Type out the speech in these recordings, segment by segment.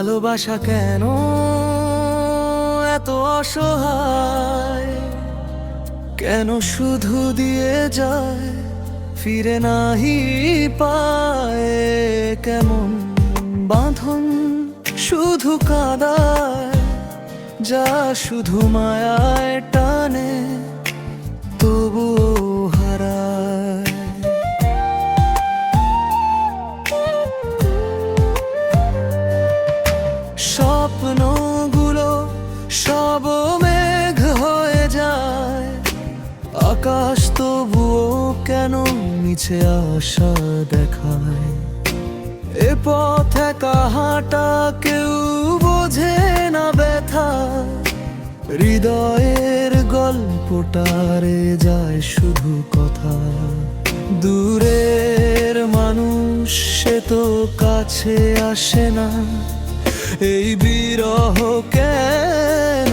ভালোবাসা কেন? এত অসহায়। কেন শুধু দিয়ে যায়, ফিরে নাহি পায়? কেমন বাঁধন শুধু কাদায়, যা শুধু মায়ায় টানে। মিছে আশা দেখায়। এ পথ একা হাঁটা কেউ বোঝে না ব্যথা। হৃদয়ের গল্পটারে যায় শুধু কথা। দূরের মানুষ সে তো কাছে আসে না। এই বিরহ কেন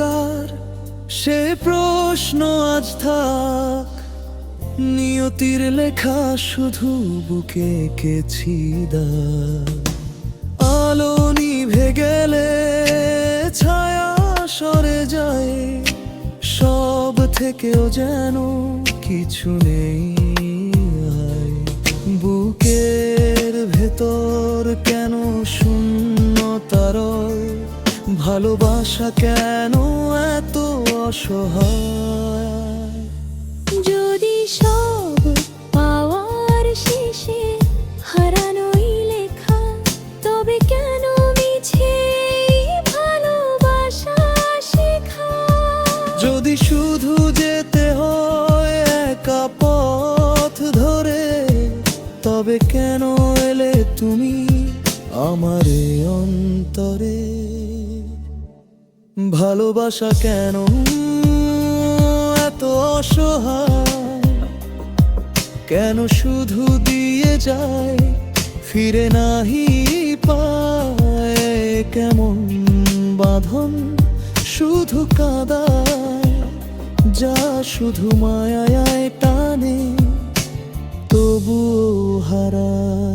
কার সে প্রশ্ন আজ থাক। নিয়তির লেখা শুধু বুকে কেছি আলো নিভে গেলে, ছায়া সরে যায়। সব থেকেও যেন কিছু নেই। বুকের ভেতর কেন ভালোবাসা কেন এত অসহায়? যদি সব পাওয়ার শেষে হারানোই লেখা তবে কেন মিছে ভালোবাসা শেখা? যদি শুধু যেতে হয় একা পথ ধরে তবে কেন এলে তুমি আমার অন্তরে? ভালোবাসা কেন এত অসহায়? কেন শুধু দিয়ে যায়, ফিরে নাহি পায়? কেমন বাঁধন শুধু কাদায়, যা শুধু মায়ায় টানে, তবুও হারায়।